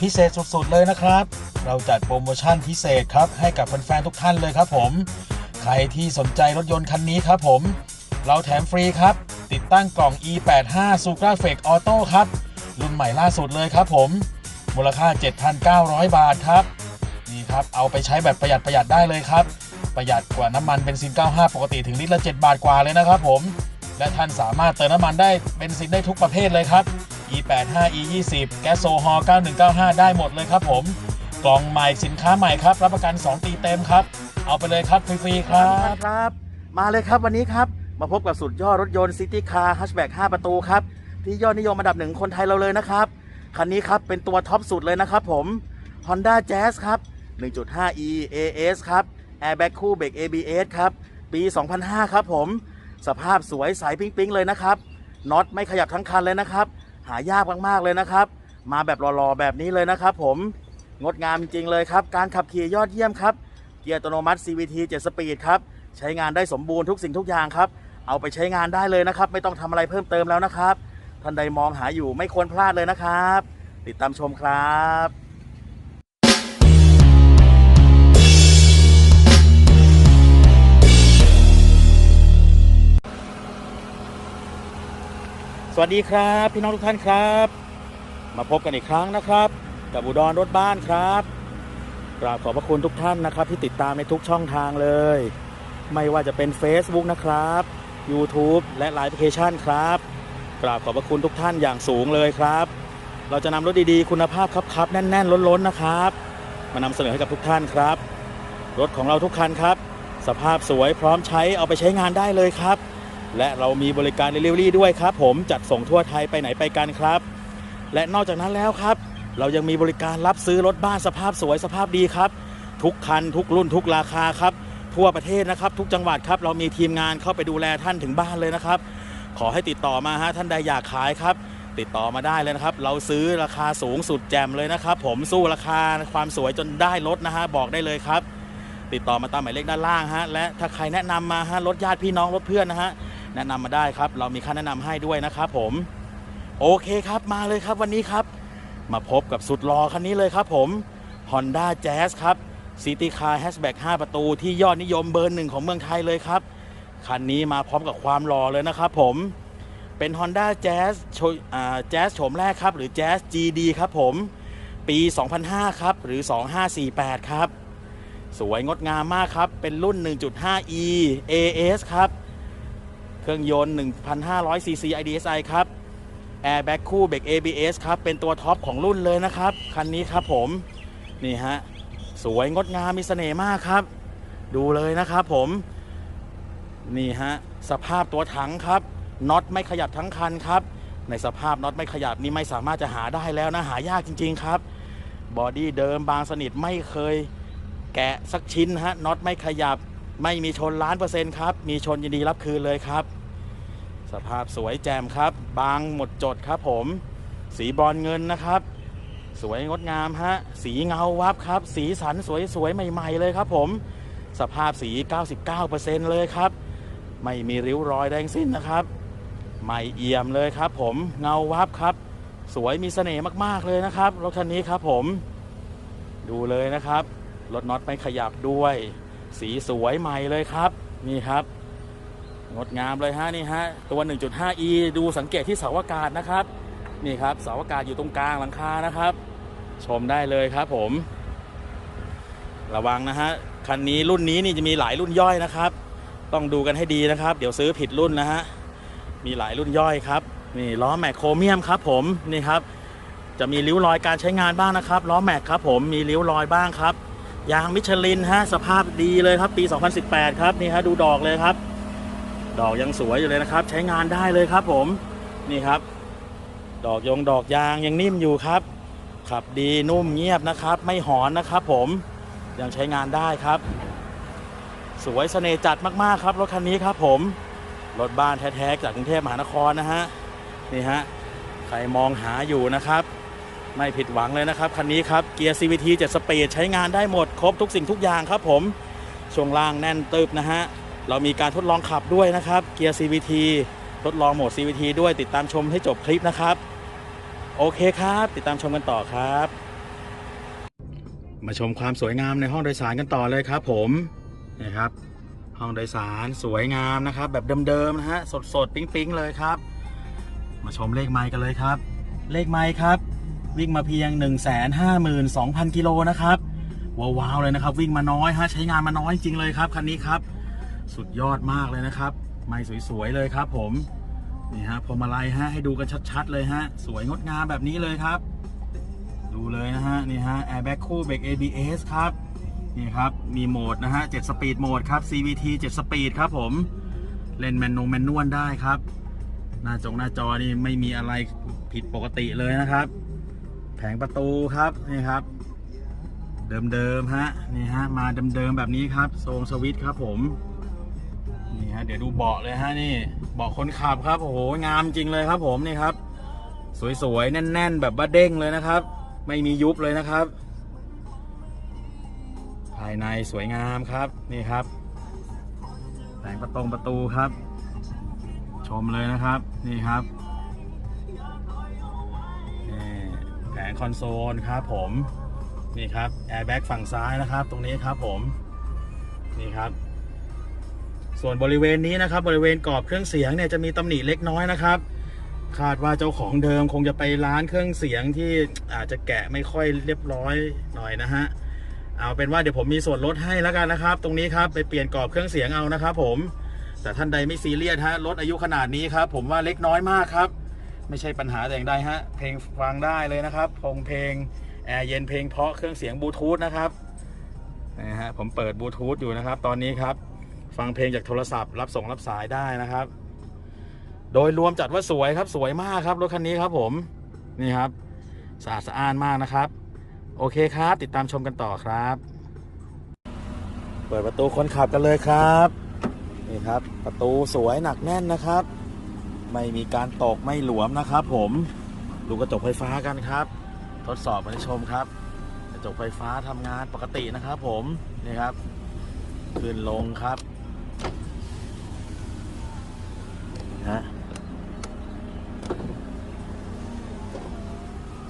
พิเศษสุดๆเลยนะครับ เราจัดโปรโมชั่นพิเศษครับให้กับแฟนๆทุกท่านเลยครับผม ใครที่สนใจรถยนต์คันนี้ครับผม เราแถมฟรีครับ ติดตั้งกล่อง e85 Supra f e c Auto ครับ รุ่นใหม่ล่าสุดเลยครับผม มูลค่า 7,900 บาทครับ นี่ครับ เอาไปใช้แบบประหยัดประหยัดได้เลยครับ ประหยัดกว่าน้ำมันเบนซิน 95 ปกติถึงลิตรละ 7 บาทกว่าเลยนะครับผม และท่านสามารถเติมน้ำมันได้เบนซินได้ทุกประเภทเลยครับ E85 E20 แก๊สโซฮอล์9195 ได้หมดเลยครับผม กล่องใหม่สินค้าใหม่ครับ รับประกัน 2 ปีเต็มครับ เอาไปเลยครับฟรีๆครับครับ มาเลยครับวันนี้ครับ มาพบกับสุดยอดรถยนต์ซิตี้คาร์ฮัชแบ็ก5ประตูครับ ที่ยอดนิยมอันดับหนึ่งคนไทยเราเลยนะครับ คันนี้ครับเป็นตัวท็อปสุดเลยนะครับผม Honda Jazz ครับ 1.5e AS ครับ Airbag คู่เบรก ABS ครับปี 2005 ครับผม สภาพสวยใสปิ๊งๆเลยนะครับน็อตไม่ขยับทั้งคันเลยนะครับ หายากมากๆเลยนะครับ มาแบบรอๆแบบนี้เลยนะครับ ผมงดงามจริงๆเลยครับ การขับขี่ยอดเยี่ยมครับ เกียร์อัตโนมัติ CVT 7สปีดครับ ใช้งานได้สมบูรณ์ทุกสิ่งทุกอย่างครับ เอาไปใช้งานได้เลยนะครับ ไม่ต้องทำอะไรเพิ่มเติมแล้วนะครับ ท่านใดมองหาอยู่ไม่ควรพลาดเลยนะครับ ติดตามชมครับ วัสดีครับ พี่น้องทุกท่านครับ มาพบกันอีกครั้งนะครับ กับอุดรรถบ้านครับกราบขอบพระคุณทุกท่านนะครับ ที่ติดตามในทุกช่องทางเลย ไม่ว่าจะเป็น Facebook นะครับ YouTube และไลน์แอปพลิเคชันครับกราบขอบพระคุณทุกท่านอย่างสูงเลยครับ เราจะนำรถดีๆ คุณภาพครับๆแน่นๆ ล้นๆนะครับ มานำเสนอให้กับทุกท่านครับ รถของเราทุกคันครับ สภาพสวยพร้อมใช้เอาไปใช้งานได้เลยครับ และเรามีบริการเดลิเวอรี่ด้วยครับ ผมจัดส่งทั่วไทยไปไหนไปกันครับ และนอกจากนั้นแล้วครับ เรายังมีบริการรับซื้อรถบ้านสภาพสวยสภาพดีครับ ทุกคัน ทุกรุ่นทุกราคาครับ ทั่วประเทศนะครับ ทุกจังหวัดครับ เรามีทีมงานเข้าไปดูแลท่านถึงบ้านเลยนะครับ ขอให้ติดต่อมาฮะท่านใดอยากขายครับ ติดต่อมาได้เลยนะครับ เราซื้อราคาสูงสุดแจ่มเลยนะครับ ผมสู้ราคาความสวยจนได้รถนะฮะบอกได้เลยครับ ติดต่อมาตามหมายเลขด้านล่างฮะและถ้าใครแนะนำมาฮะรถญาติพี่น้องรถเพื่อนนะฮะ แนะนำมาได้ครับ เรามีค่าแนะนำให้ด้วยนะครับผมโอเคครับมาเลยครับวันนี้ครับ มาพบกับสุดรอคันนี้เลยครับผม Honda Jazz ครับ City Car Hatchback 5ประตูที่ยอดนิยมเบอร์หนึ่งของเมืองไทยเลยครับ คันนี้มาพร้อมกับความหล่อเลยนะครับผมเป็น Honda Jazz โชอ่า Jazz โฉมแรกครับ หรือ Jazz GD ครับผม ปี 2005 ครับ หรือ 2548 ครับ สวยงดงามมากครับ เป็นรุ่น 1.5e AS ครับ เครื่องยนต์ 1,500 cc IDSI ครับ Airbag คู่เบรก ABS ครับ เป็นตัวท็อปของรุ่นเลยนะครับ คันนี้ครับผม นี่ฮะ สวยงดงามมีเสน่ห์มากครับ ดูเลยนะครับผม นี่ฮะ สภาพตัวถังครับน็อตไม่ขยับทั้งคันครับ ในสภาพน็อตไม่ขยับนี่ไม่สามารถจะหาได้แล้วนะ หายากจริง ๆ ครับบอดี้เดิมบางสนิทไม่เคย แกะสักชิ้นฮะน็อตไม่ขยับ ไม่มีชนล้านเปอร์เซ็นต์ครับ มีชนยินดีรับคืนเลยครับ สภาพสวยแจ่มครับ บางหมดจดครับผม สีบอนเงินนะครับ สวยงดงามฮะ สีเงาวับครับ สีสันสวยๆ ใหม่ ๆ เลยครับผม สภาพสี 99%เลยครับ ไม่มีริ้วรอยแดงสิ้นนะครับ ใหม่เอี่ยมเลยครับผม เงาวับครับ สวยมีเสน่ห์มากๆเลยนะครับ รถคันนี้ครับผม ดูเลยนะครับ รถน็อตไม่ขยับด้วย สีสวยใหม่เลยครับนี่ครับ งดงามเลยฮะนี่ฮะตัว 1.5e ดูสังเกตที่เสาอากาศนะครับ นี่ครับเสาอากาศอยู่ตรงกลางหลังคานะครับ ชมได้เลยครับผม ระวังนะฮะคันนี้รุ่นนี้นี่จะมีหลายรุ่นย่อยนะครับ ต้องดูกันให้ดีนะครับ เดี๋ยวซื้อผิดรุ่นนะฮะมีหลายรุ่นย่อยครับนี่ล้อแม็กโครเมียมครับ ผมนี่ครับ จะมีริ้วรอยการใช้งานบ้างนะครับล้อแม็กครับ ผมมีริ้วรอยบ้างครับ ยางมิชลินฮะสภาพดีเลยครับปี 2018 ครับนี่ฮะดูดอกเลยครับ ดอกยังสวยอยู่เลยนะครับ ใช้งานได้เลยครับผมนี่ครับ ดอกยงดอกยางยังนิ่มอยู่ครับ ขับดีนุ่มเงียบนะครับ ไม่หอนนะครับผมยังใช้งานได้ครับ สวยเสน่ห์จัดมากๆครับรถคันนี้ครับผมรถบ้านแท้ๆจากกรุงเทพมหานครนะฮะนี่ฮะใครมองหาอยู่นะครับ ไม่ผิดหวังเลยนะครับ คันนี้ครับ เกียร์ CVT 7สปีดใช้งานได้หมด ครบทุกสิ่งทุกอย่างครับผม ช่วงล่างแน่นตึบนะฮะ เรามีการทดลองขับด้วยนะครับ เกียร์ CVT ทดลองโหมด CVT ด้วยติดตามชมให้จบคลิปนะครับ โอเคครับ ติดตามชมกันต่อครับ มาชมความสวยงามในห้องโดยสารกันต่อเลยครับผมนี่ครับห้องโดยสารสวยงามนะครับ แบบเดิมๆนะฮะสดๆปิ๊งๆเลยครับ มาชมเลขไมค์กันเลยครับ เลขไมค์ครับ วิ่งมาเพียง 1 5 2 0 0 0 กิโลนะครับว้าวๆเลยนะครับ วิ่งมาน้อยฮะใช้งานมาน้อยจริงเลยครับคันนี้ครับ สุดยอดมากเลยนะครับ ไมค์สวยๆเลยครับ ผมนี่ฮะพวงมาลัยฮะให้ดูกันชัดๆเลยฮะสวยงดงามแบบนี้เลยครับ ดูเลยนะฮะนี่ฮะแอร์แบ็กคู่เบรก ABS ครับนี่ครับมีโหมดนะฮะ7สปีดโหมดครับ CVT 7สปีดครับผมเล่นแมนนงแมนนวลได้ครับ หน้าจงหน้าจอนี่ไม่มีอะไรผิดปกติเลยนะครับ แผงประตูครับนี่ครับ เดิมๆฮะนี่ฮะมาเดิมๆแบบนี้ครับทรงสวิตครับผมนี่ฮะเดี๋ยวดูเบาะเลยฮะนี่เบาะคนขับครับโอ้โหงามจริงเลยครับผมนี่ครับ สวยๆแน่น ๆ แบบว่าเด้งเลยนะครับ ไม่มียุบเลยนะครับ ภายในสวยงามครับนี่ครับแผงประตงประตูครับ ชมเลยนะครับนี่ครับ คอนโซลครับผมนี่ครับแอร์แบ็กฝั่งซ้ายนะครับ ตรงนี้ครับผมนี่ครับ ส่วนบริเวณนี้นะครับ บริเวณกรอบเครื่องเสียงเนี่ยจะมีตำหนิเล็กน้อยนะครับ คาดว่าเจ้าของเดิมคงจะไปร้านเครื่องเสียงที่อาจจะแกะไม่ค่อยเรียบร้อยหน่อยนะฮะเอาเป็นว่าเดี๋ยวผมมีส่วนลดให้แล้วกันนะครับ ตรงนี้ครับไปเปลี่ยนกรอบเครื่องเสียงเอานะครับ ผมแต่ท่านใดไม่ซีเรียสฮะรถอายุขนาดนี้ครับ ผมว่าเล็กน้อยมากครับ ไม่ใช่ปัญหาแต่อย่างใดฮะ เพลงฟังได้เลยนะครับพงเพลงแอร์เย็นเพลงเพาะเครื่องเสียงบลูทูธนะครับนะฮะผมเปิดบลูทูธอยู่นะครับ ตอนนี้ครับ ฟังเพลงจากโทรศัพท์รับส่งรับสายได้นะครับ โดยรวมจัดว่าสวยครับสวยมากครับรถคันนี้ครับผมนี่ครับสะอาดสะอ้านมากนะครับ โอเคครับ ติดตามชมกันต่อครับ เปิดประตูคนขับกันเลยครับนี่ครับ ประตูสวยหนักแน่นนะครับ ไม่มีการตกไม่หลวมนะครับ ผมดูกระจกไฟฟ้ากันครับ ทดสอบมาให้ชมครับ กระจกไฟฟ้าทำงานปกตินะครับ ผมนี่ครับขึ้นลงครับฮะ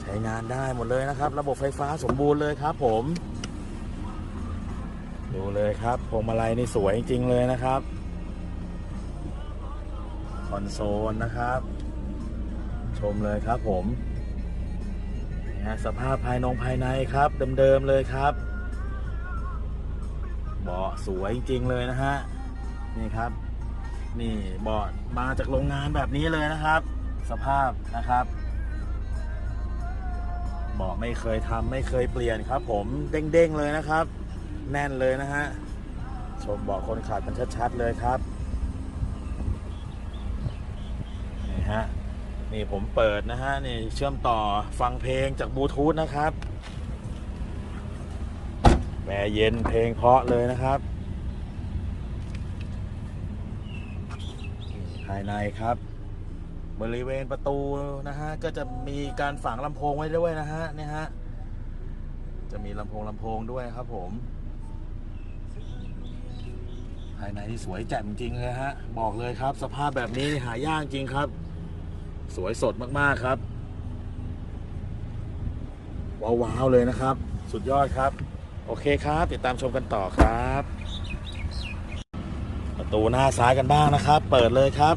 ใช้งานได้หมดเลยนะครับ ระบบไฟฟ้าสมบูรณ์เลยครับ ผม ดูเลยครับพวงมาลัยนี่สวยจริงๆเลยนะครับ คอนโซลนะครับ ชมเลยครับผมนี่ฮะสภาพภายนองภายในครับ เดิมๆเลยครับเบาะสวยจริงๆเลยนะฮะนี่ครับ นี่เบาะมาจากโรงงานแบบนี้เลยนะครับ สภาพนะครับเบาะไม่เคยทำไม่เคยเปลี่ยนครับ ผมเด้งๆเลยนะครับ แน่นเลยนะฮะชมเบาะคนขับกันชัดๆเลยครับ นี่ฮะ นี่ผมเปิดนะฮะนี่เชื่อมต่อฟังเพลงจากบลูทูธนะครับแม่เย็นเพลงเพราะเลยนะครับภายในครับ บริเวณประตูนะฮะก็จะมีการฝังลำโพงไว้ด้วยนะฮะนี่ฮะจะมีลำโพงลำโพงด้วยครับผมภายในที่สวยแจ่มจริงเลยฮะ บอกเลยครับ สภาพแบบนี้หายากจริงครับ สวยสดมากๆครับ ว้าวๆเลยนะครับ สุดยอดครับ โอเคครับ ติดตามชมกันต่อครับ ประตูหน้าซ้ายกันบ้างนะครับ เปิดเลยครับ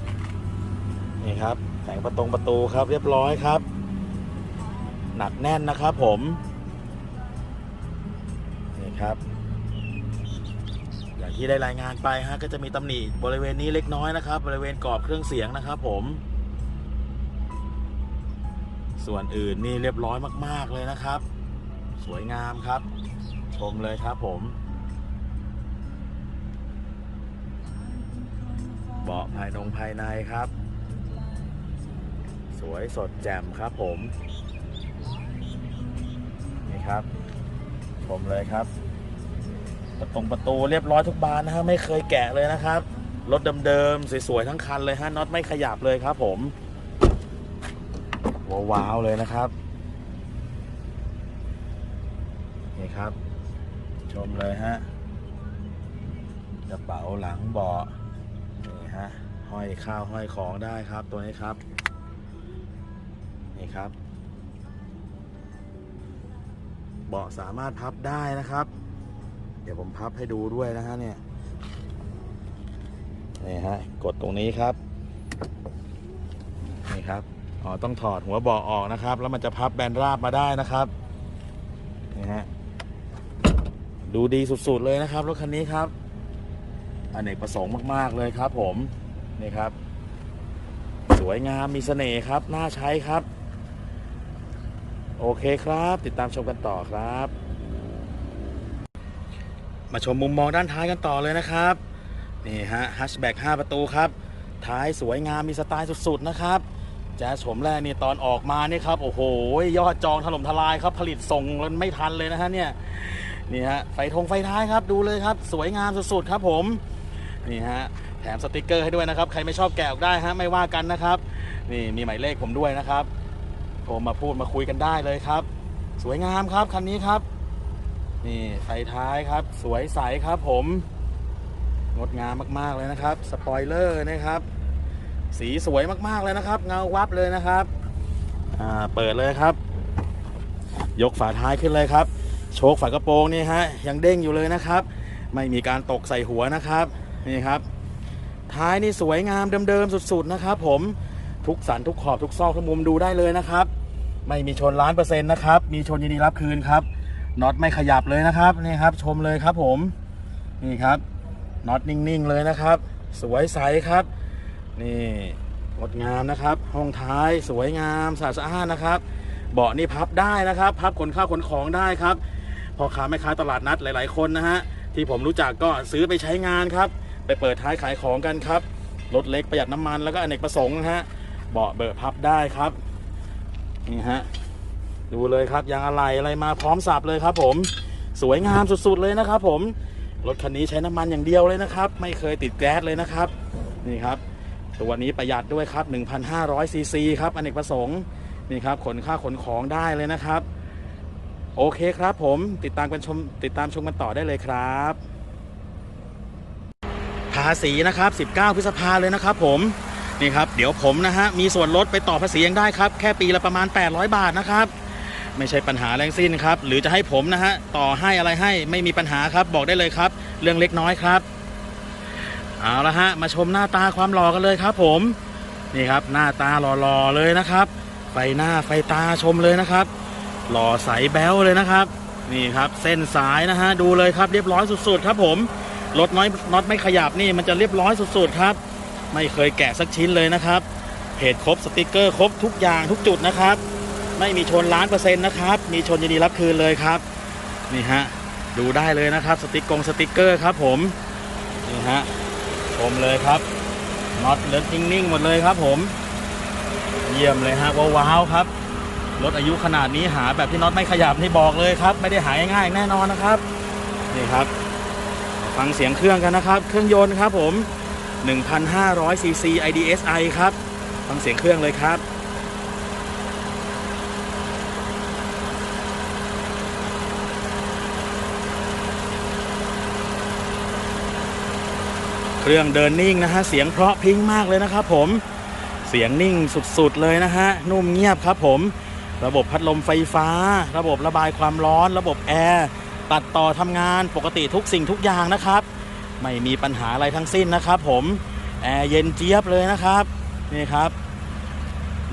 นี่ครับแผงประตงประตูครับเรียบร้อยครับ หนักแน่นนะครับผม นี่ครับอย่างที่ได้รายงานไปฮะก็จะมีตำหนิบริเวณนี้เล็กน้อยนะครับ บริเวณกรอบเครื่องเสียงนะครับผม ส่วนอื่นนี่เรียบร้อยมาก ๆ เลยนะครับ สวยงามครับ ชมเลยครับผม เบาะภายนงภายในครับ สวยสดแจ่มครับผม นี่ครับ ชมเลยครับประตงประตูเรียบร้อยทุกบานนะฮะไม่เคยแกะเลยนะครับ รถเดิมๆสวยๆทั้งคันเลยฮะน็อตไม่ขยับเลยครับผม ว้าวๆเลยนะครับ นี่ครับ ชมเลยฮะ กระเป๋าหลังเบาะนี่ฮะ ห้อยข้าวห้อยของได้ครับตัวนี้ครับ นี่ครับบเบาะสามารถพับได้นะครับ เดี๋ยวผมพับให้ดูด้วยนะฮะเนี่ยนี่ฮะ กดตรงนี้ครับ นี่ครับ อ๋อต้องถอดหัวเบาะออกนะครับ แล้วมันจะพับแบนราบมาได้นะครับนี่ฮะดูดีสุดๆเลยนะครับรถคันนี้ครับอเนกประสงค์มาก ๆ เลยครับ ผมนี่ครับ สวยงามมีเสน่ห์ครับน่าใช้ครับ โอเคครับ ติดตามชมกันต่อครับ มาชมมุมมองด้านท้ายกันต่อเลยนะครับนี่ฮะฮัชแบ็ก5ประตูครับ ท้ายสวยงามมีสไตล์สุด ๆ นะครับ แจ๊สโฉมแรกนี่ตอนออกมานี่ครับ โอ้โห ยอดจองถล่มทลายครับ ผลิตส่งมันไม่ทันเลยนะฮะเนี่ยนี่ฮะไฟธงไฟท้ายครับดูเลยครับ สวยงามสุดๆครับผมนี่ฮะแถมสติกเกอร์ให้ด้วยนะครับ ใครไม่ชอบแกะออกได้ฮะไม่ว่ากันนะครับ นี่มีหมายเลขผมด้วยนะครับโทรมาพูดมาคุยกันได้เลยครับ สวยงามครับคันนี้ครับ นี่ไฟท้ายครับ สวยใสครับผมงดงามมากๆเลยนะครับ สปอยเลอร์นะครับ สีสวยมากๆเลยนะครับ เงาวับเลยนะครับอ่าเปิดเลยครับ ยกฝาท้ายขึ้นเลยครับ โชคฝากระโปรงนี่ฮะยังเด้งอยู่เลยนะครับ ไม่มีการตกใส่หัวนะครับนี่ครับ ท้ายนี่สวยงามเดิมๆสุดๆนะครับ ผมทุกสันทุกขอบทุกซอกทุกมุมดูได้เลยนะครับ ไม่มีชนล้านเปอร์เซ็นต์นะครับ มีชนยินดีรับคืนครับน็อตไม่ขยับเลยนะครับนี่ครับ ชมเลยครับผมนี่ครับน็อตนิ่งๆเลยนะครับ สวยใสครับ นี่งดงามนะครับ ห้องท้ายสวยงามสะอาดนะครับ เบาะนี่พับได้นะครับ พับขนข้าวขนของได้ครับพอค้าแม่ค้าตลาดนัดหลาย ๆ คนนะฮะที่ผมรู้จักก็ซื้อไปใช้งานครับ ไปเปิดท้ายขายของกันครับรถเล็กประหยัดน้ำมันแล้วก็อเนกประสงค์นะฮะเบาะเบิกพับได้ครับนี่ฮะดูเลยครับยางอะไหล่อะไรมาพร้อมสับเลยครับ ผมสวยงามสุด ๆ เลยนะครับ ผมรถคันนี้ใช้น้ำมันอย่างเดียวเลยนะครับ ไม่เคยติดแก๊สเลยนะครับ นี่ครับ ตัวนี้ประหยัดด้วยครับ 1,500ซีซีครับอเนกประสงค์นี่ครับขนค่าขนของได้เลยนะครับ โอเคครับผมติดตามกันชมติดตามชมกันต่อได้เลยครับภาษีนะครับ 19 พฤษภาเลยนะครับผมนี่ครับ เดี๋ยวผมนะฮะมีส่วนลดไปต่อภาษียังได้ครับ แค่ปีละประมาณ 800 บาทนะครับ ไม่ใช่ปัญหาแรงสิ้นครับ หรือจะให้ผมนะฮะต่อให้อะไรให้ไม่มีปัญหาครับบอกได้เลยครับ เรื่องเล็กน้อยครับ เอาละฮะมาชมหน้าตาความหล่อกันเลยครับ ผมนี่ครับหน้าตาหล่อๆเลยนะครับ ไฟหน้าไฟตาชมเลยนะครับ หล่อใสแบ๊วเลยนะครับ นี่ครับเส้นสายนะฮะดูเลยครับเรียบร้อยสุดๆ ครับผมรถน้อยน็อตไม่ขยับนี่มันจะเรียบร้อยสุดๆ ครับ ไม่เคยแกะสักชิ้นเลยนะครับเพจครบสติกเกอร์ครบทุกอย่างทุกจุดนะครับ ไม่มีชนล้านเปอร์เซ็นต์นะครับ มีชนยินดีรับคืนเลยครับ นี่ฮะดูได้เลยนะครับสติกกงสติกเกอร์ครับผมนี่ฮะ มเลยครับน็อตเลิศนิ่งๆหมดเลยครับผม เยี่ยมเลยฮะว้าวๆครับรถอายุขนาดนี้หาแบบที่น็อตไม่ขยับนี่บอกเลยครับ ไม่ได้หาง่ายๆแน่นอนนะครับ นี่ครับ ฟังเสียงเครื่องกันนะครับ เครื่องยนต์ครับผม 1,500ซีซี IDSI ครับ ฟังเสียงเครื่องเลยครับ เครื่องเดินนิ่งนะฮะเสียงเพราะพิ้งมากเลยนะครับผมเสียงนิ่งสุดๆเลยนะฮะนุ่มเงียบครับผม ระบบพัดลมไฟฟ้า ระบบระบายความร้อน ระบบแอร์ตัดต่อทำงานปกติทุกสิ่งทุกอย่างนะครับ ไม่มีปัญหาอะไรทั้งสิ้นนะครับผมแอร์เย็นเจี๊ยบเลยนะครับนี่ครับ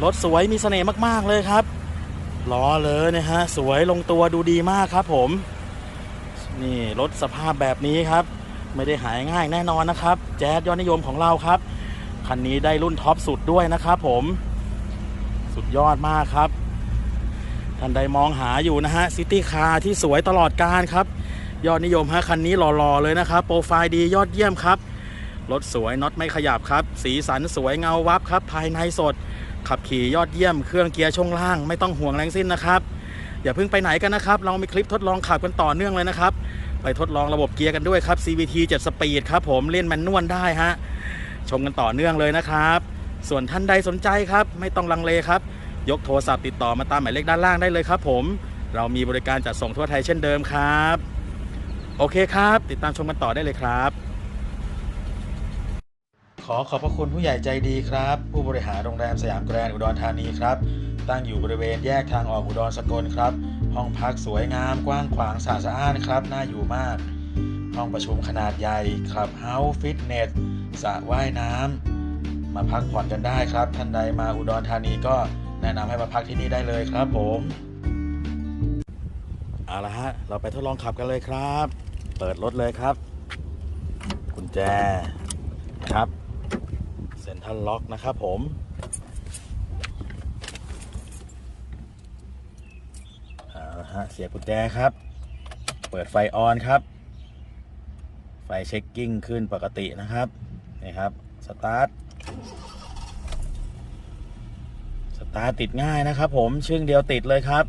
รถสวยมีเสน่ห์มากๆเลยครับล้อเลยนะฮะสวยลงตัวดูดีมากครับผม นี่รถสภาพแบบนี้ครับ ไม่ได้หายง่ายแน่นอนนะครับ แจ๊สยอดนิยมของเราครับ คันนี้ได้รุ่นท็อปสุดด้วยนะครับผมสุดยอดมากครับ ท่านใดมองหาอยู่นะฮะซิตี้คาร์ที่สวยตลอดการครับ ยอดนิยมฮะคันนี้หล่อๆเลยนะครับ โปรไฟล์ดียอดเยี่ยมครับ รถสวยน็อตไม่ขยับครับ สีสันสวยเงาวับครับ ภายในสด ขับขี่ยอดเยี่ยม เครื่องเกียร์ช่วงล่างไม่ต้องห่วงแรงสิ้นนะครับอย่าเพิ่งไปไหนกันนะครับ เรามีคลิปทดลองขับกันต่อเนื่องเลยนะครับ ไปทดลองระบบเกียร์กันด้วยครับ CVT 7 Speed ครับผมเล่นแมนนวลได้ฮะชมกันต่อเนื่องเลยนะครับ ส่วนท่านใดสนใจครับ ไม่ต้องลังเลครับ ยกโทรศัพท์ติดต่อมาตามหมายเลขด้านล่างได้เลยครับผมเรามีบริการจัดส่งทั่วไทยเช่นเดิมครับ โอเคครับ ติดตามชมกันต่อได้เลยครับ ขอขอบพระคุณผู้ใหญ่ใจดีครับ ผู้บริหารโรงแรมสยามแกรนด์อุดรธานีครับ ตั้งอยู่บริเวณแยกทางออกอุดรสกลครับ ห้องพักสวยงามกว้างขวางสะอาดสะอ้านครับน่าอยู่มาก ห้องประชุมขนาดใหญ่คลับเฮาส์ฟิตเนสสระว่ายน้ำมาพักผ่อนกันได้ครับ ท่านใดมาอุดรธานีก็แนะนำให้มาพักที่นี่ได้เลยครับผมเอาละฮะ เราไปทดลองขับกันเลยครับ เปิดรถเลยครับ กุญแจนะครับเซ็นทรัลล็อกนะครับผม เอาละ ฮะเสียบกุญแจครับ เปิดไฟออนครับ ไฟเช็คกิ้งขึ้นปกตินะครับนี่ครับสตาร์ทสตาร์ทติดง่ายนะครับ ผมชึ่งเดียวติดเลยครับ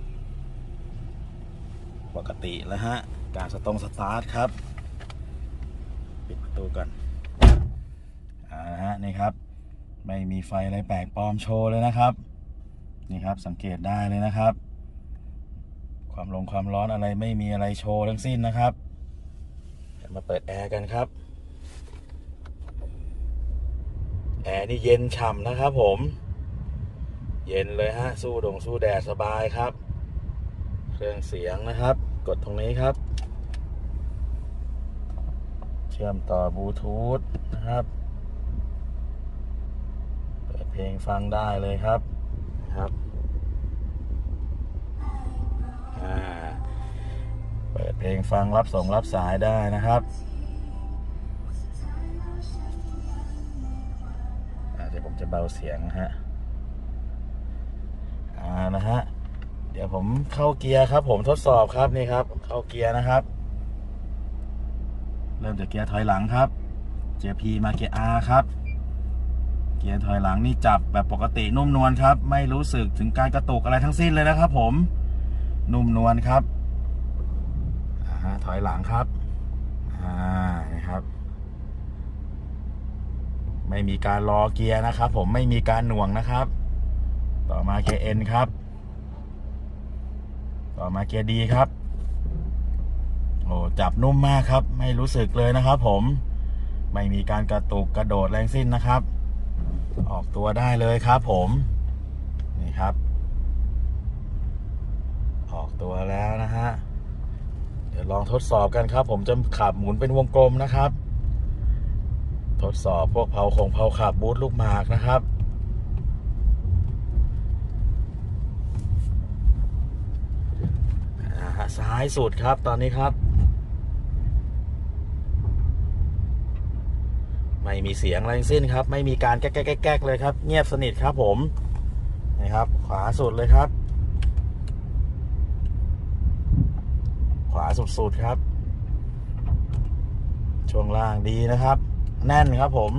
ปกติแล้วฮะการสตรงสตาร์ทครับ ปิดประตูก่อนอ่าฮะนี่ครับ ไม่มีไฟอะไรแปลกปลอมโชว์เลยนะครับ นี่ครับสังเกตได้เลยนะครับ ความลงความร้อนอะไรไม่มีอะไรโชว์ทั้งสิ้นนะครับเดี๋ยวมาเปิดแอร์กันครับ แอร์นี่เย็นฉ่ำนะครับผม เย็นเลยฮะ สู้ดงสู้แดดสบายครับ เครื่องเสียงนะครับ กดตรงนี้ครับ เชื่อมต่อบลูทูธนะครับ เปิดเพลงฟังได้เลยครับครับ เพลงฟังรับส่งรับสายได้นะครับ เดี๋ยวผมจะเบาเสียงฮะอ่านะฮะ เดี๋ยวผมเข้าเกียร์ครับ ผมทดสอบครับนี่ครับ เข้าเกียร์นะครับ เริ่มจากเกียร์ถอยหลังครับเกียร์ P มาเกียร์ R ครับเกียร์ถอยหลังนี่จับแบบปกตินุ่มนวลครับ ไม่รู้สึกถึงการกระตุกอะไรทั้งสิ้นเลยนะครับผมนุ่มนวลครับ ถอยหลังครับอ่านี่ครับ ไม่มีการรอเกียร์นะครับ ผมไม่มีการหน่วงนะครับ ต่อมาเกียร์ N ครับ ต่อมาเกียร์ D ครับโอ้จับนุ่มมากครับ ไม่รู้สึกเลยนะครับ ผมไม่มีการกระตุกกระโดดแรงสิ้นนะครับ ออกตัวได้เลยครับผม นี่ครับ ออกตัวแล้ว ดี๋ยวลองทดสอบกันครับ ผมจะขับหมุนเป็นวงกลมนะครับ ทดสอบพวกเผาของเผาขับบูทลูกหมากนะครับอ่าฮะซ้ายสุดครับตอนนี้ครับ ไม่มีเสียงอะไรทั้งสิ้นครับ ไม่มีการแก๊กแก๊กแก๊กแก๊กเลยครับ เงียบสนิทครับผมนี่ครับ ขวาสุดเลยครับ ขวา สุดๆครับ ช่วงล่างดีนะครับ แน่นครับผม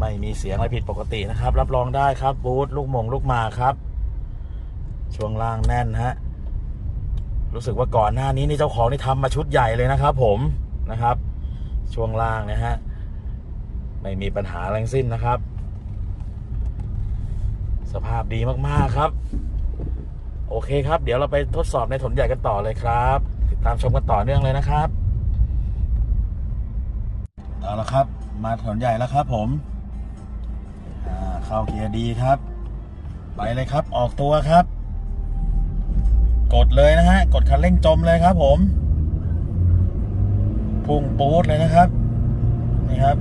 ไม่มีเสียงอะไรผิดปกตินะครับ รับรองได้ครับบูธลูกมงลูกมาครับ ช่วงล่างแน่นฮะรู้สึกว่าก่อนหน้านี้นี่เจ้าของนี่ทำมาชุดใหญ่เลยนะครับ ผมนะครับ ช่วงล่างนะฮะไม่มีปัญหาอะไรทั้งสิ้นนะครับ สภาพดีมากๆครับ โอเคครับ เดี๋ยวเราไปทดสอบในถนนใหญ่กันต่อเลยครับ ติดตามชมกันต่อเนื่องเลยนะครับ เอาละครับ มาถนนใหญ่แล้วครับ ผมอ่าเข้าเกียร์ดีครับ ไปเลยครับ ออกตัวครับ กดเลยนะฮะ กดคันเร่งจมเลยครับ ผม พุ่งปูดเลยนะครับ นี่ครับ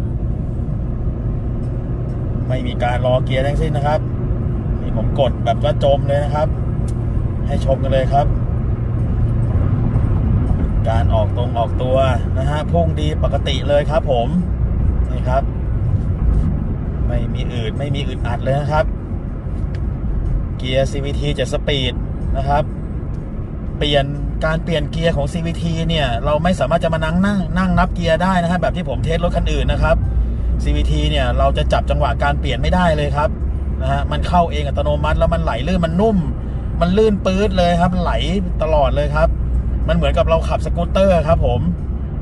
ไม่มีการรอเกียร์ทั้งสิ้นนะครับ นี่ผมกดแบบว่าจมเลยนะครับ ให้ชมกันเลยครับ การออกตรงออกตัวนะฮะพุ่งดีปกติเลยครับผมนี่ครับ ไม่มีอืดไม่มีอึดอัดเลยนะครับ เกียร์ CVT จะสปีดนะครับ เปลี่ยนการเปลี่ยนเกียร์ของ CVT เนี่ย เราไม่สามารถจะมานั่งนั่งนั่งนับเกียร์ได้นะครับแบบที่ผมเทสรถคันอื่นนะครับ CVT เนี่ยเราจะจับจังหวะการเปลี่ยนไม่ได้เลยครับนะฮะมันเข้าเองอัตโนมัติแล้วมันไหลลื่นมันนุ่ม มันลื่นปื๊ดเลยครับไหลตลอดเลยครับ มันเหมือนกับเราขับสกูตเตอร์ครับผม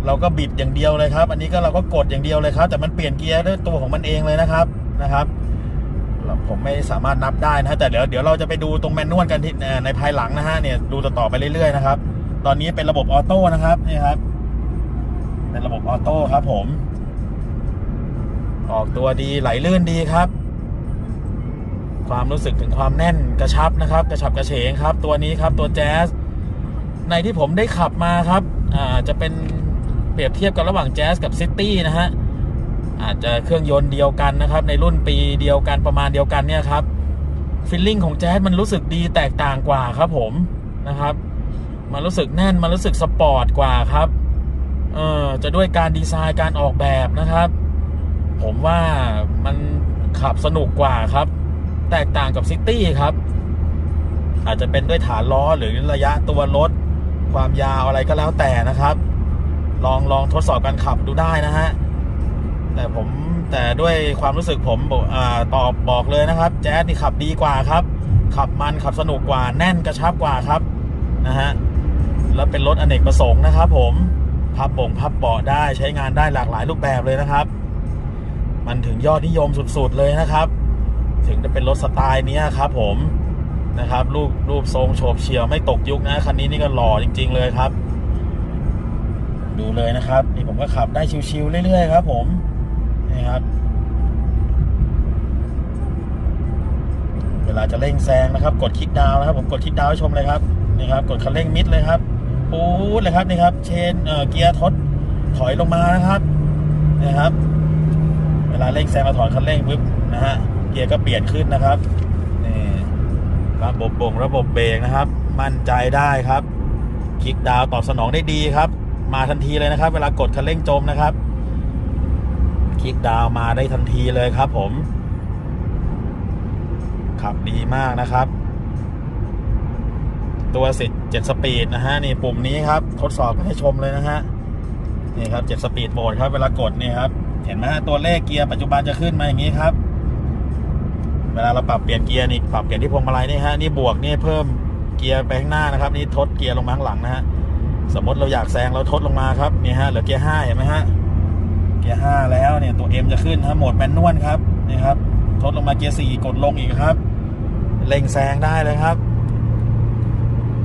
เราก็บิดอย่างเดียวเลยครับ อันนี้ก็เราก็กดอย่างเดียวเลยครับ แต่มันเปลี่ยนเกียร์ด้วยตัวของมันเองเลยนะครับนะครับ ผมไม่สามารถนับได้นะแต่เดี๋ยวเดี๋ยวเราจะไปดูตรงแมนนวลกันที่ในภายหลังนะฮะเนี่ยดูต่อๆไปเรื่อยๆนะครับ ตอนนี้เป็นระบบออโต้นะครับนี่ครับ เป็นระบบออโต้ครับ ผม ออกตัวดีไหลลื่นดีครับ ความรู้สึกถึงความแน่นกระชับนะครับ กระชับกระเฉงครับ ตัวนี้ครับตัวแจ๊ส ในที่ผมได้ขับมาครับอ่าจะเป็นเปรียบเทียบกันระหว่างแจ๊สกับซิตี้นะฮะอาจจะเครื่องยนต์เดียวกันนะครับ ในรุ่นปีเดียวกันประมาณเดียวกันเนี่ยครับฟีลลิ่งของแจ๊สมันรู้สึกดีแตกต่างกว่าครับผมนะครับ มันรู้สึกแน่นมันรู้สึกสปอร์ตกว่าครับเออจะด้วยการดีไซน์การออกแบบนะครับ ผมว่ามันขับสนุกกว่าครับ แตกต่างกับซิตี้ครับ อาจจะเป็นด้วยฐานล้อหรือระยะตัวรถ ความยาวอะไรก็แล้วแต่นะครับ ลองลองทดสอบการขับดูได้นะฮะแต่ผมแต่ด้วยความรู้สึกผมบอกตอบบอกเลยนะครับ แจ๊สนี่ขับดีกว่าครับ ขับมันขับสนุกกว่าแน่นกระชับกว่าครับนะฮะแล้วเป็นรถอเนกประสงค์นะครับ ผมพับบ่งพับเบาะได้ใช้งานได้หลากหลายรูปแบบเลยนะครับ มันถึงยอดนิยมสุดๆเลยนะครับ ถึงจะเป็นรถสไตล์นี้ครับผม นะครับ รูปรูปทรงโฉบเฉี่ยวไม่ตกยุคนะคันนี้นี่ก็หล่อจริง ๆ เลยครับ ดูเลยนะครับ นี่ผมก็ขับได้ชิวๆเรื่อยๆครับ ผมนี่ครับ เวลาจะเร่งแซงนะครับ กดคลิกดาวนะครับ ผมกดคลิกดาวให้ชมเลยครับนี่ครับ กดคันเร่งมิดเลยครับปูดเลยครับนี่ครับ เชนเเกียร์ทดถอยลงมานะครับนี่ครับ เวลาเร่งแซงเราถอนคันเร่งปุ๊บนะฮะเกียร์ก็เปลี่ยนขึ้นนะครับนี่ ระบบบ่งระบบเบรกนะครับ มั่นใจได้ครับ คลิกดาวตอบสนองได้ดีครับ มาทันทีเลยนะครับ เวลากดคันเร่งจมนะครับ คลิกดาวมาได้ทันทีเลยครับ ผม ขับดีมากนะครับ ตัวสิเจ็ดสปีดนะฮะนี่ปุ่มนี้ครับ ทดสอบให้ชมเลยนะฮะนี่ครับเจ็ดสปีดโหมดครับ เวลากดนี่ครับ เห็นไหมฮะตัวเลขเกียร์ปัจจุบันจะขึ้นมาอย่างนี้ครับ เวลาเราปรับเปลี่ยนเกียร์นี่ปรับเปลี่ยนที่พวงมาลัยนี่ฮะนี่บวกนี่เพิ่มเกียร์ไปข้างหน้านะครับ นี่ทดเกียร์ลงมาข้างหลังนะฮะสมมติเราอยากแซงเราทดลงมาครับนี่ฮะเหลือเกียร์ห้าเห็นไหมฮะเกียร์ห้าแล้วเนี่ยตัว M จะขึ้นฮะโหมดแมนนวลครับนี่ครับทดลงมาเกียร์สี่กดลงอีกครับเร่งแซงได้เลยครับ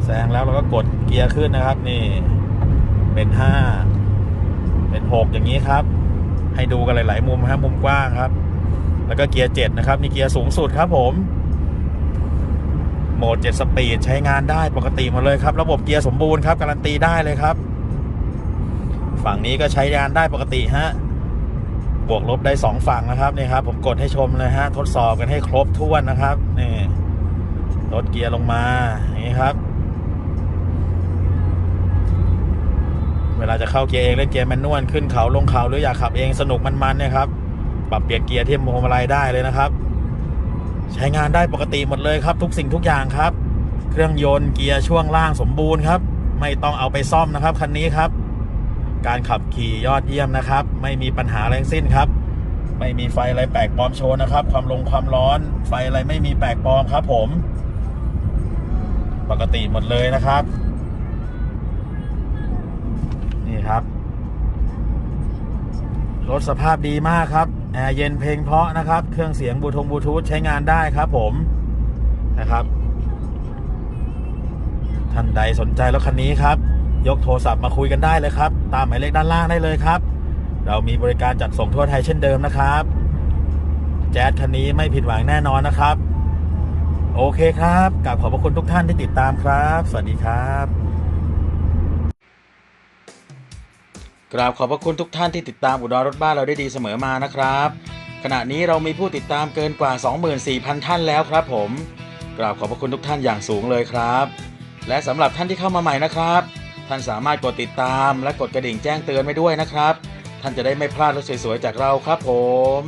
แซงแล้วเราก็กดเกียร์ขึ้นนะครับ นี่เป็นห้าเป็นหกอย่างนี้ครับ ให้ดูกันหลาย ๆ มุมครับมุมกว้างครับ แล้วก็เกียร์เจ็ดนะครับนี่เกียร์สูงสุดครับผมโหมดเจ็ดสปีดใช้งานได้ปกติหมดเลยครับ ระบบเกียร์สมบูรณ์ครับการันตีได้เลยครับ ฝั่งนี้ก็ใช้งานได้ปกติฮะบวกลบได้สองฝั่งนะครับนี่ครับผมกดให้ชมเลยฮะทดสอบกันให้ครบถ้วนนะครับนี่ลดเกียร์ลงมาอย่างนี้ครับเวลาจะเข้าเกียร์เองเล่นเกียร์แมนนวลขึ้นเขาลงเขาหรืออยากขับเองสนุกมันๆเนี่ยครับ ปรับเปลี่ยนเกียร์เที่พวงมาลัยได้เลยนะครับ ใช้งานได้ปกติหมดเลยครับ ทุกสิ่งทุกอย่างครับ เครื่องยนต์เกียร์ช่วงล่างสมบูรณ์ครับ ไม่ต้องเอาไปซ่อมนะครับคันนี้ครับ การขับขี่ยอดเยี่ยมนะครับ ไม่มีปัญหาอะไรทั้งสิ้นครับ ไม่มีไฟอะไรแปลกปลอมโชว์นะครับ ความลงความร้อน ไฟอะไรไม่มีแปลกปลอมครับ ผม ปกติหมดเลยนะครับ นี่ครับรถสภาพดีมากครับ แอร์เย็นเพลงเพาะนะครับ เครื่องเสียงบูทงบูทูธใช้งานได้ครับผมนะครับท่านใดสนใจรถคันนี้ครับ ยกโทรศัพท์มาคุยกันได้เลยครับ ตามหมายเลขด้านล่างได้เลยครับ เรามีบริการจัดส่งทั่วไทยเช่นเดิมนะครับ แจ๊สคันนี้ไม่ผิดหวังแน่นอนนะครับ โอเคครับกราบขอบพระคุณทุกท่านที่ติดตามครับ สวัสดีครับ กราบขอบพระคุณทุกท่านที่ติดตามอุดรรถบ้านเราได้ดีเสมอมานะครับ ขณะนี้เรามีผู้ติดตามเกินกว่า 24,000 ท่านแล้วครับผม กราบขอบพระคุณทุกท่านอย่างสูงเลยครับ และสำหรับท่านที่เข้ามาใหม่นะครับ ท่านสามารถกดติดตามและกดกระดิ่งแจ้งเตือนไว้ด้วยนะครับ ท่านจะได้ไม่พลาดรถสวยๆจากเราครับผม